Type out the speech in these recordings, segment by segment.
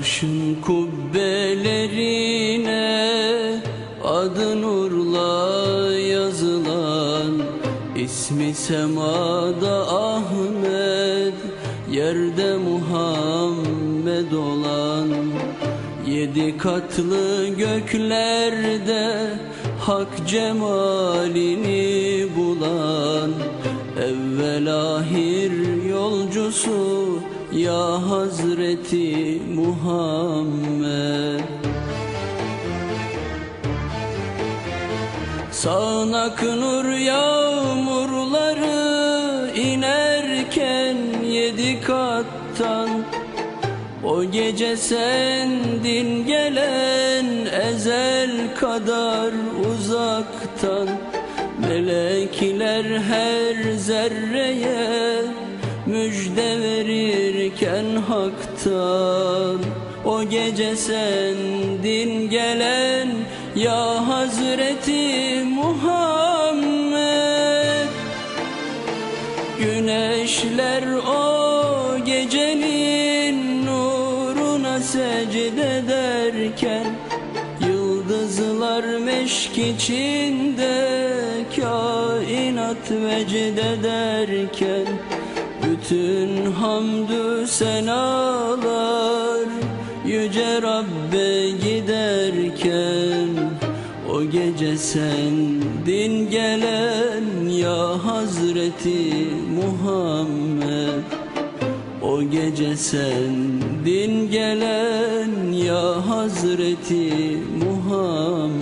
Arşın kubbelerine adı nurla yazılan ismi semada Ahmet Yerde Muhammed olan. Yedi katlı göklerde Hak cemalini bulan Evvel ahir yolcusu Ya Hazreti Muhammed. Sağnak nur yağmurları inerken yedi kattan O gece sendin gelen ezel kadar uzaktan. Melekler her zerreye müjde verirken haktan O gece sendin gelen ya Hazreti Muhammed. Güneşler o gecenin nuruna secde ederken Yıldızlar meşk içinde kainat vecd ederken Bütün hamdü senalar yüce Rabbe giderken O gece sendin gelen ya Hazreti Muhammed O gece sendin gelen ya Hazreti Muhammed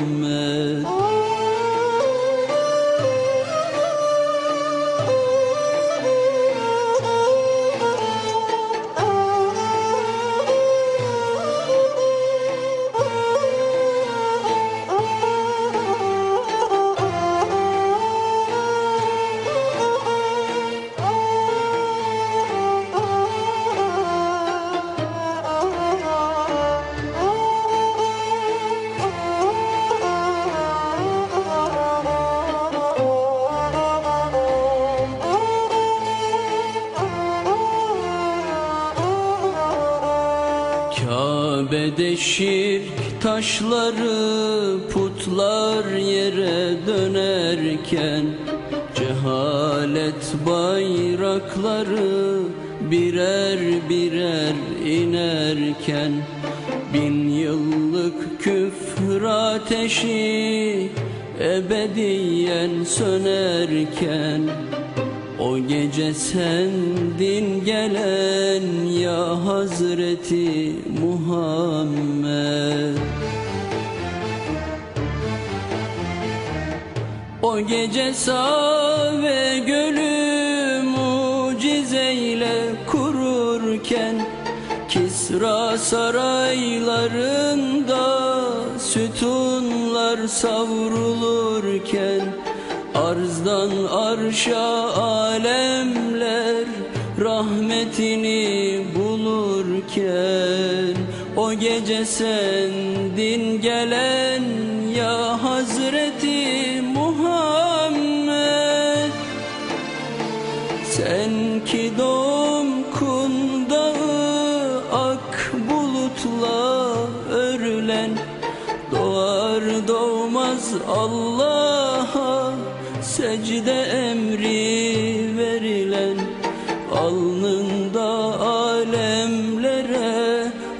Kabe'de şirk taşları putlar yere dönerken Cehalet bayrakları birer birer inerken Bin yıllık küfür ateşi ebediyen sönerken o gece sendin gelen ya Hazreti Muhammed. O gece sağ ve gölü mucizeyle kururken Kisra saraylarında sütunlar savrulurken Arzdan arşa alemler rahmetini bulurken O gece sendin gelen ya Hazreti Muhammed. Sen ki doğum kundağı ak bulutla örülen Doğar doğmaz Allah'a secde emri verilen Alnında alemlere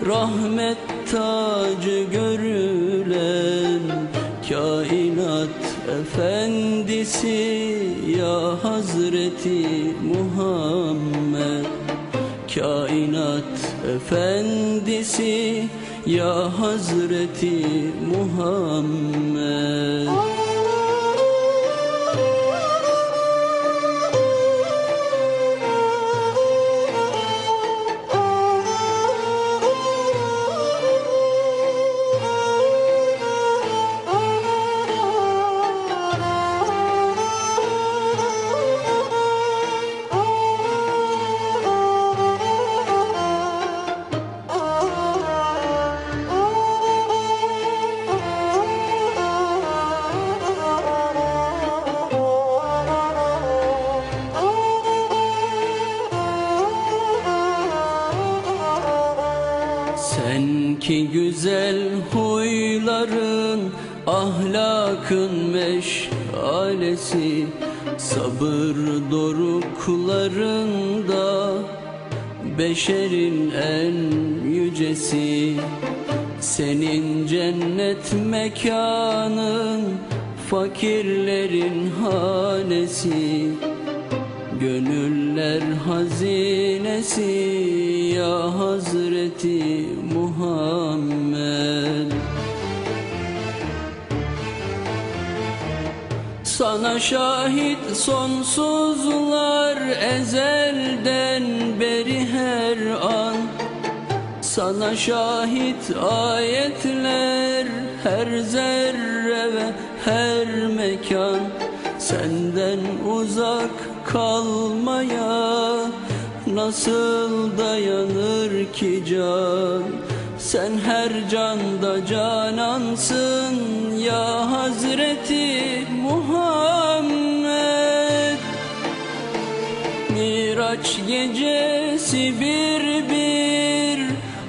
rahmet tacı görülen Kainat efendisi ya Hazreti Muhammed. Kainat efendisi ya Hazreti Muhammed ki güzel huyların ahlakın meşalesi. Sabır doruklarında beşerin en yücesi. Senin cennet mekanın fakirlerin hanesi Gönüller hazinesi ya Hazreti Muhammed. Sana şahit sonsuzlar ezelden beri her an. Sana şahit ayetler her zerre ve her mekan. Senden uzak kalmaya nasıl dayanır ki can? Sen her canda canansın ya Hazreti Muhammed. Miraç gecesi bir bir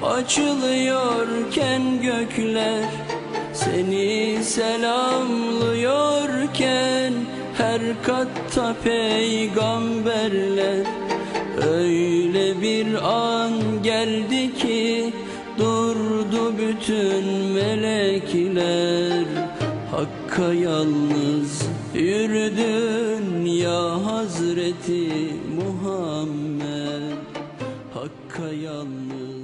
açılıyorken gökler Seni selamlıyorken her katta peygamberler. Öyle bir an geldi ki durdu bütün melekler. Hakka yalnız yürüdün ya Hazreti Muhammed. Hakka yalnız